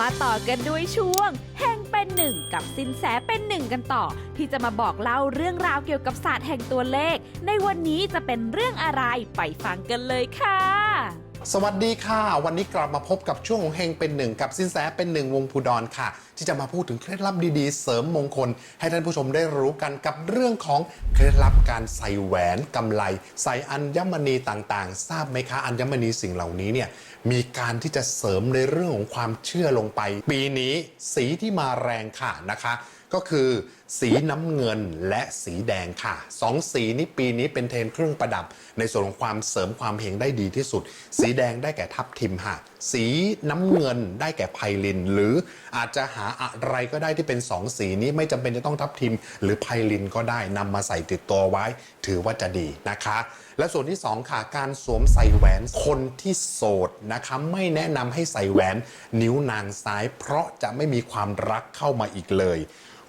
มาต่อกันด้วยช่วงแห่งเป็นหนึ่งกับสินแสเป็นหนึ่งกันต่อ ที่จะมาบอกเล่าเรื่องราวเกี่ยวกับศาสตร์แห่งตัวเลข ในวันนี้จะเป็นเรื่องอะไรไปฟังกันเลยค่ะ สวัสดีค่ะ วันนี้กลับมาพบกับช่วงของเฮงเป็นหนึ่งกับสินแสเป็นหนึ่งวงพูดอนค่ะ ที่จะมาพูดถึงเคล็ดลับดีๆ เสริมมงคล ให้ท่านผู้ชมได้รู้กันกับเรื่องของเคล็ดลับการใส่แหวนกำไล ใส่อัญมณีต่างๆ ทราบไหมคะอัญมณีสิ่งเหล่านี้เนี่ยมีการที่จะเสริมในเรื่องของความเชื่อลงไป ปีนี้สีที่มาแรงค่ะนะคะ ก็คือสีน้ำเงินและสีแดงค่ะสองสีนี้ปีนี้เป็นเทรนเครื่องประดับ ในส่วนของความเสริมความเฮงได้ดีที่สุด สีแดงได้แก่ทับทิมค่ะ สีน้ำเงินได้แก่ไพลิน หรืออาจจะหาอะไรก็ได้ที่เป็นสองสีนี้ไม่จำเป็นจะต้องทับทิม หรือไพลินก็ได้นำมาใส่ติดตัวไว้ ถือว่าจะดีนะคะ และส่วนที่ 2 ค่ะการสวมใส่แหวนคนที่โสดนะคะไม่แนะนำให้ใส่แหวนนิ้วนางซ้าย เพราะจะไม่มีความรักเข้ามาอีกเลย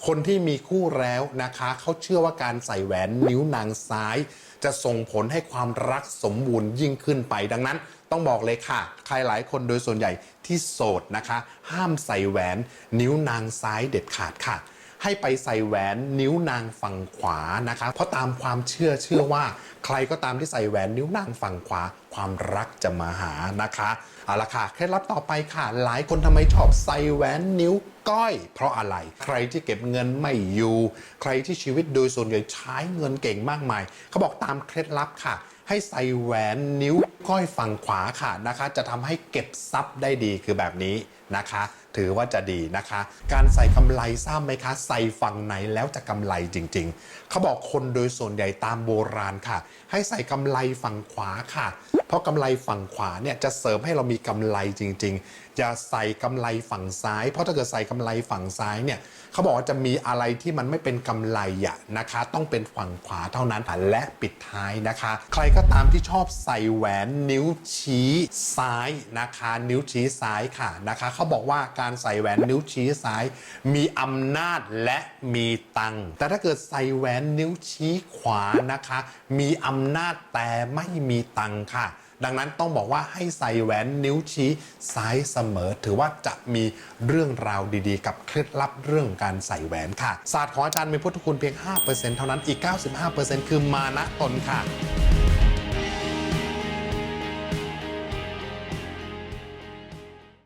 คนที่มีคู่แล้วนะคะเขาเชื่อว่าการใส่แหวนนิ้วนางซ้าย จะส่งผลให้ความรักสมบูรณ์ยิ่งขึ้นไปดังนั้นต้องบอกเลยค่ะ ใครหลายคนโดยส่วนใหญ่ที่โสดนะคะ ห้ามใส่แหวนนิ้วนางซ้ายเด็ดขาดค่ะ ให้ไปใส่แหวนนิ้วนางฝั่งขวานะคะ เพราะตามความเชื่อเชื่อว่า ใครก็ตามที่ใส่แหวนนิ้วนางฝั่งขวา ความรักจะมาหานะคะเอาละค่ะเคล็ดลับต่อไปค่ะ หลายคนทำไมชอบใส่แหวนนิ้วก้อย เพราะอะไร ใครที่เก็บเงินไม่อยู่ ใครที่ชีวิตโดยส่วนใหญ่ใช้เงินเก่งมากมาย เขาบอกตามเคล็ดลับค่ะ ให้ใส่แหวนนิ้วก้อยฝั่งขวาค่ะนะคะ จะทำให้เก็บทรัพย์ได้ดีคือแบบนี้นะคะ ถือว่าจะดีนะคะ การใส่กำไลทราบไหมคะ ใส่ฝั่งไหนแล้วจะกำไรจริง ๆ เขาบอกคนโดยส่วนใหญ่ตามโบราณค่ะ ให้ใส่กำไลฝั่งขวาค่ะ เพราะกำไลฝั่งขวาเนี่ยจะเสริมให้เรามีกำไรจริงๆอย่าใส่กำไลฝั่งซ้าย เพราะถ้าเกิดใส่กำไลฝั่งซ้ายเนี่ยเขาบอกว่าจะมีอะไรที่มันไม่เป็นกำไรอะนะคะ ต้องเป็นฝั่งขวาเท่านั้นและปิดท้ายนะคะ ใครก็ตามที่ชอบใส่แหวนนิ้วชี้ซ้ายนะคะ นิ้วชี้ซ้ายค่ะนะคะเขาบอกว่าการใส่แหวนนิ้วชี้ซ้าย มีอำนาจและมีตังค์แต่ถ้าเกิดใส่แหวนนิ้วชี้ขวานะคะ มีอำนาจแต่ไม่มีตังค์ค่ะ ดังนั้นต้องบอกว่าให้ใส่แหวนนิ้วชี้ซ้ายเสมอ ถือว่าจะมีเรื่องราวดีๆ กับเคล็ดลับเรื่องการใส่แหวนค่ะ ศาสตร์ของอาจารย์มีพุทธคุณเพียง 5%เท่านั้นอีก 95%คือมานะตนค่ะ